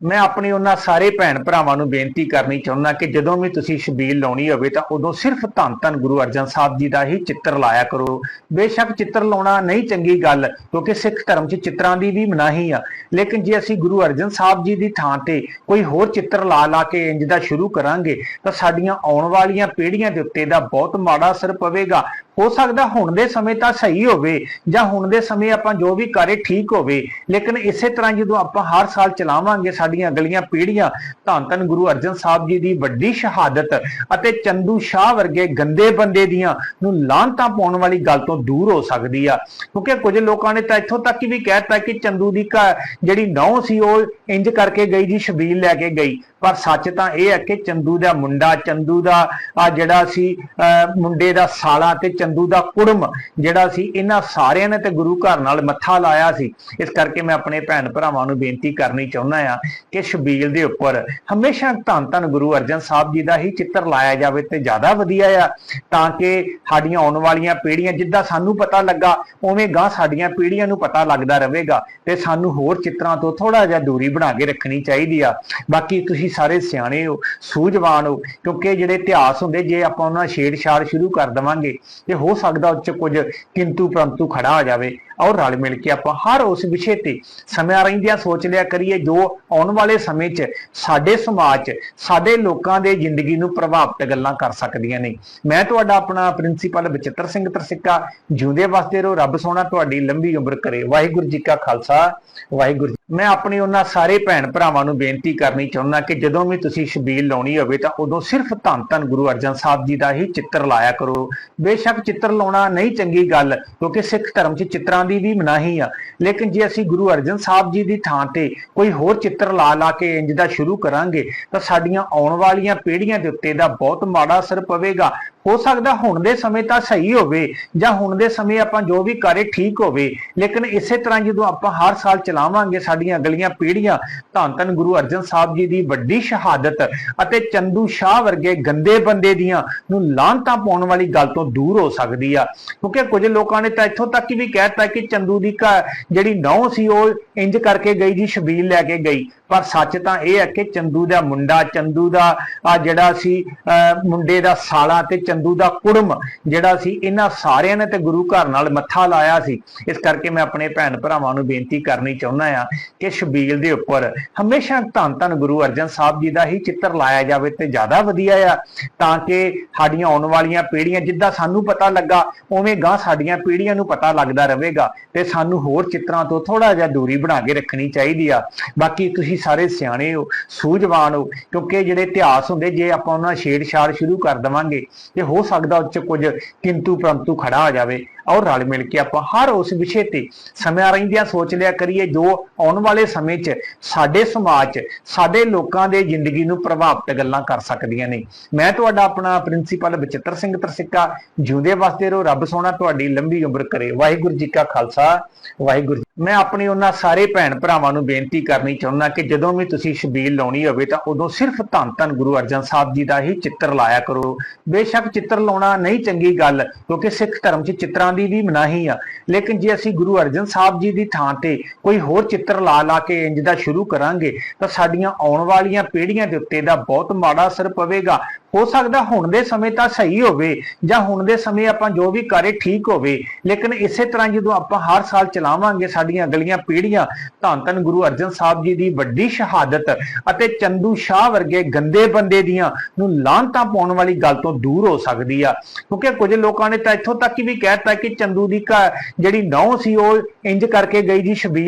ਮੈਂ ਆਪਣੀ ਉਹਨਾਂ ਸਾਰੇ ਭੈਣ ਭਰਾਵਾਂ ਨੂੰ ਬੇਨਤੀ ਕਰਨੀ ਚਾਹੁੰਦਾ ਕਿ ਜਦੋਂ ਵੀ ਤੁਸੀਂ ਸ਼ਬੀਲ ਲਾਉਣੀ ਹੋਵੇ ਤਾਂ ਉਦੋਂ ਸਿਰਫ ਧੰਨ ਧੰਨ ਗੁਰੂ ਅਰਜਨ ਸਾਹਿਬ ਜੀ ਦਾ ਹੀ ਚਿੱਤਰ ਲਾਇਆ ਕਰੋ। ਬੇਸ਼ੱਕ ਚਿੱਤਰ ਲਾਉਣਾ ਨਹੀਂ ਚੰਗੀ ਗੱਲ, ਕਿਉਂਕਿ ਸਿੱਖ ਧਰਮ 'ਚ ਚਿੱਤਰਾਂ ਦੀ ਵੀ ਮਨਾਹੀ ਆ। ਲੇਕਿਨ ਜੇ ਅਸੀਂ ਗੁਰੂ ਅਰਜਨ ਸਾਹਿਬ ਜੀ ਦੀ ਥਾਂ ਤੇ ਕੋਈ ਹੋਰ ਚਿੱਤਰ ਲਾ ਲਾ ਕੇ ਇੰਜ ਦਾ ਸ਼ੁਰੂ ਕਰਾਂਗੇ, ਤਾਂ ਸਾਡੀਆਂ ਆਉਣ ਵਾਲੀਆਂ ਪੀੜ੍ਹੀਆਂ ਦੇ ਉੱਤੇ ਦਾ ਬਹੁਤ ਮਾੜਾ ਅਸਰ ਪਵੇਗਾ। ਹੋ ਸਕਦਾ ਹੁਣ ਦੇ ਸਮੇਂ ਤਾਂ ਸਹੀ ਹੋਵੇ, ਜਾਂ ਹੁਣ ਦੇ ਸਮੇਂ ਆਪਾਂ ਜੋ ਵੀ ਕਰੇ ਠੀਕ ਹੋਵੇ। ਲੇਕਿਨ ਇਸੇ ਤਰ੍ਹਾਂ ਜਦੋਂ ਆਪਾਂ ਹਰ ਸਾਲ ਚਲਾਵਾਂਗੇ ਸਾਡੀਆਂ ਅਗਲੀਆਂ ਪੀੜ੍ਹੀਆਂ ਧੰਨ ਧੰਨ ਗੁਰੂ ਅਰਜਨ ਸਾਹਿਬ ਜੀ ਦੀ ਵੱਡੀ ਸ਼ਹਾਦਤ ਅਤੇ ਚੰਦੂ ਸ਼ਾਹ ਵਰਗੇ ਗੰਦੇ ਬੰਦੇ ਦੀਆਂ ਨੂੰ ਲਾਂਤਾਂ ਪਾਉਣ ਵਾਲੀ ਗੱਲ ਤੋਂ ਦੂਰ ਹੋ ਸਕਦੀ ਆ। ਕਿਉਂਕਿ ਕੁਝ ਲੋਕਾਂ ਨੇ ਤਾਂ ਇੱਥੋਂ ਤੱਕ ਵੀ ਕਹਿਤਾ ਕਿ ਚੰਦੂ ਦੀ ਘ- ਜਿਹੜੀ ਨੌ ਸੀ, ਉਹ ਇੰਜ ਕਰਕੇ ਗਈ ਜੀ, ਸ਼ਬੀਲ ਲੈ ਕੇ ਗਈ। ਪਰ ਸੱਚ ਤਾਂ ਇਹ ਹੈ ਕਿ ਚੰਦੂ ਦਾ ਮੁੰਡਾ, ਚੰਦੂ ਦਾ ਆ ਜਿਹੜਾ ਸੀ ਅਹ ਮੁੰਡੇ ਦਾ ਸਾਲਾ ਤੇ ਚੰਦੂ ਦਾ ਕੁੜਮ ਜਿਹੜਾ ਸੀ, ਇਹਨਾਂ ਸਾਰਿਆਂ ਨੇ ਤੇ ਗੁਰੂ ਘਰ ਨਾਲ ਮੱਥਾ ਲਾਇਆ ਸੀ। ਇਸ ਕਰਕੇ ਮੈਂ ਆਪਣੇ ਭੈਣ ਭਰਾਵਾਂ ਨੂੰ ਬੇਨਤੀ ਕਰਨੀ ਚਾਹੁੰਦਾ ਆ ਕਿ ਸ਼ਬੀਲ ਦੇ ਉੱਪਰ ਹਮੇਸ਼ਾ ਧੰਨ ਧੰਨ ਗੁਰੂ ਅਰਜਨ ਸਾਹਿਬ ਜੀ ਦਾ ਹੀ ਚਿੱਤਰ ਲਾਇਆ ਜਾਵੇ ਤੇ ਜ਼ਿਆਦਾ ਵਧੀਆ ਆ, ਤਾਂ ਕਿ ਸਾਡੀਆਂ ਆਉਣ ਵਾਲੀਆਂ ਪੀੜ੍ਹੀਆਂ ਜਿੱਦਾਂ ਸਾਨੂੰ ਪਤਾ ਲੱਗਾ, ਉਵੇਂ ਗਾਂ ਸਾਡੀਆਂ ਪੀੜ੍ਹੀਆਂ ਨੂੰ ਪਤਾ ਲੱਗਦਾ ਰਹੇਗਾ ਤੇ ਸਾਨੂੰ ਹੋਰ ਚਿੱਤਰਾਂ ਤੋਂ ਥੋੜਾ ਜਿਹਾ ਦੂਰੀ ਬਣਾ ਕੇ ਰੱਖਣੀ ਚਾਹੀਦੀ ਆ। ਬਾਕੀ ਤੁਸੀਂ ਸਾਰੇ ਸਿਆਣੇ ਹੋ, ਸੂਝਵਾਨ ਹੋ, ਕਿਉਂਕਿ ਜਿਹੜੇ ਇਤਿਹਾਸ ਹੁੰਦੇ, ਜੇ ਆਪਾਂ ਉਹਨਾਂ ਛੇੜਛਾੜ ਸ਼ੁਰੂ ਕਰ ਦਵਾਂਗੇ, ਤੇ ਹੋ ਸਕਦਾ ਉਹ ਚ ਕੁਝ ਕਿੰਤੂ ਪਰੰਤੂ ਖੜਾ ਆ ਜਾਵੇ। ਔਰ ਰਲ ਮਿਲ ਕੇ ਆਪਾਂ ਹਰ ਉਸ ਵਿਸ਼ੇ ਤੇ ਸਮਿਆਂ ਰਹਿੰਦਿਆਂ ਸੋਚ ਲਿਆ ਕਰੀਏ, ਜੋ ਆਉਣ ਵਾਲੇ ਸਮੇਂ 'ਚ ਸਾਡੇ ਸਮਾਜ 'ਚ, ਸਾਡੇ ਲੋਕਾਂ ਦੇ ਜ਼ਿੰਦਗੀ ਨੂੰ ਪ੍ਰਭਾਵਿਤ ਗੱਲਾਂ ਕਰ ਸਕਦੀਆਂ ਨੇ। ਮੈਂ ਤੁਹਾਡਾ ਆਪਣਾ ਪ੍ਰਿੰਸੀਪਲ ਬਚਿੱਤਰ ਸਿੰਘ ਤਰਸਿੱਕਾ, ਜਿਉਂਦੇ ਵਸਦੇ ਰਹੋ ਰੱਬ ਸੋਹਣਾ ਤੁਹਾਡੀ ਲੰਬੀ ਉਮਰ ਕਰੇ। ਵਾਹਿਗੁਰੂ ਜੀ ਕਾ ਖਾਲਸਾ, ਵਾਹਿਗੁਰੂ ਜੀ ਮੈਂ ਆਪਣੀ ਉਹਨਾਂ ਸਾਰੇ ਭੈਣ ਭਰਾਵਾਂ ਨੂੰ ਬੇਨਤੀ ਕਰਨੀ ਚਾਹੁੰਦਾ ਕਿ ਜਦੋਂ ਵੀ ਤੁਸੀਂ ਸ਼ਬੀਲ ਲਾਉਣੀ ਹੋਵੇ ਤਾਂ ਉਦੋਂ ਸਿਰਫ ਧੰਨ ਧੰਨ ਗੁਰੂ ਅਰਜਨ ਸਾਹਿਬ ਜੀ ਦਾ ਹੀ ਚਿੱਤਰ ਲਾਇਆ ਕਰੋ। ਬੇਸ਼ੱਕ ਚਿੱਤਰ ਲਾਉਣਾ ਨਹੀਂ ਚੰਗੀ ਗੱਲ, ਕਿਉਂਕਿ ਸਿੱਖ ਧਰਮ 'ਚ ਚਿੱਤਰਾਂ ਦੀ ਵੀ ਮਨਾਹੀ ਆ। ਲੇਕਿਨ ਜੇ ਅਸੀਂ ਗੁਰੂ ਅਰਜਨ ਸਾਹਿਬ ਜੀ ਦੀ ਥਾਂ ਤੇ ਕੋਈ ਹੋਰ ਚਿੱਤਰ ਲਾ ਲਾ ਕੇ ਇੰਜ ਦਾ ਸ਼ੁਰੂ ਕਰਾਂਗੇ, ਤਾਂ ਸਾਡੀਆਂ ਆਉਣ ਵਾਲੀਆਂ ਪੀੜ੍ਹੀਆਂ ਦੇ ਉੱਤੇ ਦਾ ਬਹੁਤ ਮਾੜਾ ਅਸਰ ਪਵੇਗਾ। ਹੋ ਸਕਦਾ ਹੁਣ ਦੇ ਸਮੇਂ ਤਾਂ ਸਹੀ ਹੋਵੇ ਜਾਂ ਹੁਣ ਦੇ ਸਮੇਂ ਆਪਾਂ ਜੋ ਵੀ ਕਰੇ ਠੀਕ ਹੋਵੇ। ਲੇਕਿਨ ਇਸੇ ਤਰ੍ਹਾਂ ਜਦੋਂ ਆਪਾਂ ਹਰ ਸਾਲ ਚਲਾਵਾਂਗੇ ਸਾਡੀਆਂ ਅਗਲੀਆਂ ਪੀੜ੍ਹੀਆਂ, ਧੰਨ ਧੰਨ ਗੁਰੂ ਅਰਜਨ ਸਾਹਿਬ ਜੀ ਦੀ ਵੱਡੀ ਸ਼ਹਾਦਤ ਅਤੇ ਚੰਦੂ ਸ਼ਾਹ ਵਰਗੇ ਗੰਦੇ ਬੰਦੇ ਦੀਆਂ ਨੂੰ ਲਾਂਤਾਂ ਪਾਉਣ ਵਾਲੀ ਗੱਲ ਤੋਂ ਦੂਰ ਹੋ ਸਕਦੀ ਆ। ਕਿਉਂਕਿ ਕੁਝ ਲੋਕਾਂ ਨੇ ਤਾਂ ਇੱਥੋਂ ਤੱਕ ਵੀ ਕਹਿਤਾ ਕਿ ਚੰਦੂ ਦੀ ਘ- ਜਿਹੜੀ ਨੌ ਸੀ, ਉਹ ਇੰਜ ਕਰਕੇ ਗਈ ਜੀ, ਸ਼ਬੀਲ ਲੈ ਕੇ ਗਈ। ਪਰ ਸੱਚ ਤਾਂ ਇਹ ਹੈ ਕਿ ਚੰਦੂ ਦਾ ਮੁੰਡਾ, ਚੰਦੂ ਦਾ ਆ ਜਿਹੜਾ ਸੀ ਅਹ ਮੁੰਡੇ ਦਾ ਸਾਲਾ ਤੇ ਚੰਦੂ ਦਾ ਕੁੜਮ ਜਿਹੜਾ ਸੀ, ਇਹਨਾਂ ਸਾਰਿਆਂ ਨੇ ਤੇ ਗੁਰੂ ਘਰ ਨਾਲ ਮੱਥਾ ਲਾਇਆ ਸੀ। ਇਸ ਕਰਕੇ ਮੈਂ ਆਪਣੇ ਭੈਣ ਭਰਾਵਾਂ ਨੂੰ ਬੇਨਤੀ ਕਰਨੀ ਚਾਹੁੰਦਾ ਆ ਕਿ ਸ਼ਬੀਲ ਦੇ ਉੱਪਰ ਹਮੇਸ਼ਾ ਧੰਨ ਧੰਨ ਗੁਰੂ ਅਰਜਨ ਸਾਹਿਬ ਜੀ ਦਾ ਹੀ ਚਿੱਤਰ ਲਾਇਆ ਜਾਵੇ ਤੇ ਜ਼ਿਆਦਾ ਵਧੀਆ ਆ, ਤਾਂ ਕਿ ਸਾਡੀਆਂ ਆਉਣ ਵਾਲੀਆਂ ਪੀੜ੍ਹੀਆਂ ਜਿੱਦਾਂ ਸਾਨੂੰ ਪਤਾ ਲੱਗਾ, ਉਵੇਂ ਗਾਂ ਸਾਡੀਆਂ ਪੀੜ੍ਹੀਆਂ ਨੂੰ ਪਤਾ ਲੱਗਦਾ ਰਹੇਗਾ ਤੇ ਸਾਨੂੰ ਹੋਰ ਚਿੱਤਰਾਂ ਤੋਂ ਥੋੜਾ ਜਿਹਾ ਦੂਰੀ ਬਣਾ ਕੇ ਰੱਖਣੀ ਚਾਹੀਦੀ ਆ। ਬਾਕੀ ਤੁਸੀਂ ਸਾਰੇ ਸਿਆਣੇ ਹੋ, ਸੂਝਵਾਨ ਹੋ, ਕਿਉਂਕਿ ਜਿਹੜੇ ਇਤਿਹਾਸ ਹੁੰਦੇ, ਜੇ ਆਪਾਂ ਉਹਨਾਂ ਛੇੜਛਾੜ ਸ਼ੁਰੂ ਕਰ ਦਵਾਂਗੇ, ਤੇ ਹੋ ਸਕਦਾ ਉਹ ਚ ਕੁਝ ਕਿੰਤੂ ਪਰੰਤੂ ਖੜਾ ਆ ਜਾਵੇ। ਔਰ ਰਲ ਮਿਲ ਕੇ ਆਪਾਂ ਹਰ ਉਸ ਵਿਸ਼ੇ ਤੇ ਸਮਿਆਂ ਰਹਿੰਦਿਆਂ ਸੋਚ ਲਿਆ ਕਰੀਏ, ਜੋ ਆਉਣ ਵਾਲੇ ਸਮੇਂ 'ਚ ਸਾਡੇ ਸਮਾਜ 'ਚ, ਸਾਡੇ ਲੋਕਾਂ ਦੇ ਜ਼ਿੰਦਗੀ ਨੂੰ ਪ੍ਰਭਾਵਿਤ ਗੱਲਾਂ ਕਰ ਸਕਦੀਆਂ ਨੇ। ਮੈਂ ਤੁਹਾਡਾ ਆਪਣਾ ਪ੍ਰਿੰਸੀਪਲ ਬਚਿੱਤਰ ਸਿੰਘ ਤਰਸਿੱਕਾ ਜਿਉਂਦੇ ਵਸਦੇ ਰਹੋ ਰੱਬ ਸੋਹਣਾ ਤੁਹਾਡੀ ਲੰਬੀ ਉਮਰ ਕਰੇ। ਵਾਹਿਗੁਰੂ ਜੀ ਕਾ ਖਾਲਸਾ, ਵਾਹਿਗੁਰੂ ਮੈਂ ਆਪਣੀ ਉਹਨਾਂ ਸਾਰੇ ਭੈਣ ਭਰਾਵਾਂ ਨੂੰ ਬੇਨਤੀ ਕਰਨੀ ਚਾਹੁੰਦਾ ਕਿ ਜਦੋਂ ਵੀ ਤੁਸੀਂ ਸ਼ਬੀਲ ਲਾਉਣੀ ਹੋਵੇ ਤਾਂ ਉਦੋਂ ਸਿਰਫ ਧੰਨ ਧੰਨ ਗੁਰੂ ਅਰਜਨ ਸਾਹਿਬ ਜੀ ਦਾ ਹੀ ਚਿੱਤਰ ਲਾਇਆ ਕਰੋ। ਬੇਸ਼ੱਕ ਚਿੱਤਰ ਲਾਉਣਾ ਨਹੀਂ ਚੰਗੀ ਗੱਲ, ਕਿਉਂਕਿ ਸਿੱਖ ਧਰਮ 'ਚ ਚਿੱਤਰਾਂ ਦੀ ਵੀ ਮਨਾਹੀ ਆ। ਲੇਕਿਨ ਜੇ ਅਸੀਂ ਗੁਰੂ ਅਰਜਨ ਸਾਹਿਬ ਜੀ ਦੀ ਥਾਂ ਤੇ ਕੋਈ ਹੋਰ ਚਿੱਤਰ ਲਾ ਲਾ ਕੇ ਇੰਜ ਦਾ ਸ਼ੁਰੂ ਕਰਾਂਗੇ, ਤਾਂ ਸਾਡੀਆਂ ਆਉਣ ਵਾਲੀਆਂ ਪੀੜ੍ਹੀਆਂ ਦੇ ਉੱਤੇ ਦਾ ਬਹੁਤ ਮਾੜਾ ਅਸਰ ਪਵੇਗਾ। ਹੋ ਸਕਦਾ ਹੁਣ ਦੇ ਸਮੇਂ ਤਾਂ ਸਹੀ ਹੋਵੇ ਜਾਂ ਹੁਣ ਦੇ ਸਮੇਂ ਆਪਾਂ ਜੋ ਵੀ ਕਰੇ ਠੀਕ ਹੋਵੇ। ਲੇਕਿਨ ਇਸੇ ਤਰ੍ਹਾਂ ਜਦੋਂ ਆਪਾਂ ਹਰ ਸਾਲ ਚਲਾਵਾਂਗੇ ਸਾਡੀਆਂ ਅਗਲੀਆਂ ਪੀੜ੍ਹੀਆਂ, ਧੰਨ ਧੰਨ ਗੁਰੂ ਅਰਜਨ ਸਾਹਿਬ ਜੀ ਦੀ ਵੱਡੀ ਸ਼ਹਾਦਤ ਅਤੇ ਚੰਦੂ ਸ਼ਾਹ ਵਰਗੇ ਗੰਦੇ ਬੰਦੇ ਦੀਆਂ ਨੂੰ ਲਾਂਤਾਂ ਪਾਉਣ ਵਾਲੀ ਗੱਲ ਤੋਂ ਦੂਰ ਹੋ ਸਕਦੀ ਆ। ਕਿਉਂਕਿ ਕੁਝ ਲੋਕਾਂ ਨੇ ਤਾਂ ਇੱਥੋਂ ਤੱਕ ਵੀ ਕਹਿਤਾ ਕਿ ਚੰਦੂ ਦੀ ਘਰ ਜਿਹੜੀ ਨੌ ਸੀ ਉਹ ਇੰਜ ਕਰਕੇ ਗਈ ਜੀ ਸ਼ਬੀਰ।